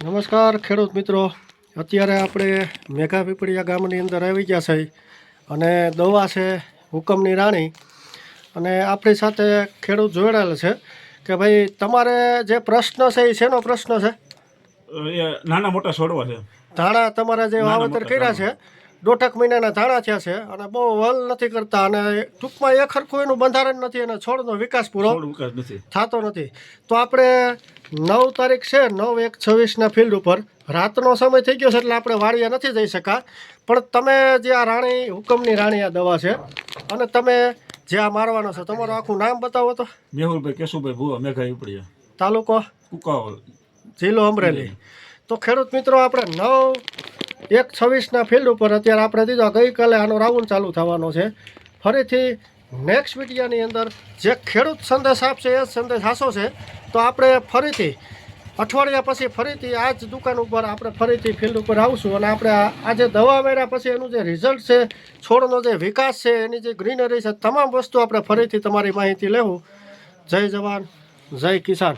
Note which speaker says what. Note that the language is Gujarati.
Speaker 1: નમસ્કાર ખેડૂત મિત્રો. અત્યારે આપણે મેઘા પીપળિયા ગામની અંદર આવી ગયા છે અને દવા છે હુકમની રાણી. અને આપણી સાથે ખેડૂત જોડાયેલ છે કે ભાઈ તમારે જે પ્રશ્ન છે એ શેનો પ્રશ્ન છે?
Speaker 2: નાના મોટા છોડવા છે.
Speaker 1: ધાણા તમારા જે વાવેતર કર્યા છે દોઢક મહિનાના ધાણા થયા છે અને બહુ વલ નથી કરતા અને ટૂંકમાં એ ખરખું એનું બંધારણ નથી અને છોડનો વિકાસ પૂરો થતો નથી. તો આપણે નવ તારીખ છે નવ એક છવ્વીસના ફિલ્ડ ઉપર. રાતનો સમય થઈ ગયો છે એટલે આપણે વાડીએ નથી જઈ શકા પણ તમે જે આ રાણી હુકમની રાણી આ દવા છે અને તમે જે આ મારવાનો છે તમારું આખું નામ બતાવો તો.
Speaker 2: મેહુલભાઈ કેશુભાઈ ભુવા મેઘાઈ ઉપડિયા.
Speaker 1: તાલુકો?
Speaker 2: કુકાવલ.
Speaker 1: જિલ્લો અમરેલી. તો ખેડૂત મિત્રો આપણે નવ એક છવ્વીસના ફિલ્ડ ઉપર અત્યારે આપણે દીધો. ગઈકાલે આનો રાઉન્ડ ચાલુ થવાનો છે. ફરીથી નેક્સ્ટ મીડિયાની અંદર જે ખેડૂત સંદેશ આપશે, એ સંદેશ હાસો છે. તો આપણે ફરીથી, અઠવાડિયા પછી ફરીથી આ જ દુકાન ઉપર આપણે ફરીથી ફિલ્ડ ઉપર આવશું અને આપણે આ આ દવા મેળ્યા પછી એનું જે રિઝલ્ટ છે, છોડનો જે વિકાસ છે, એની જે ગ્રીનરી છે, તમામ વસ્તુ આપણે ફરીથી તમારી માહિતી લેવું. જય જવાન, જય કિસાન.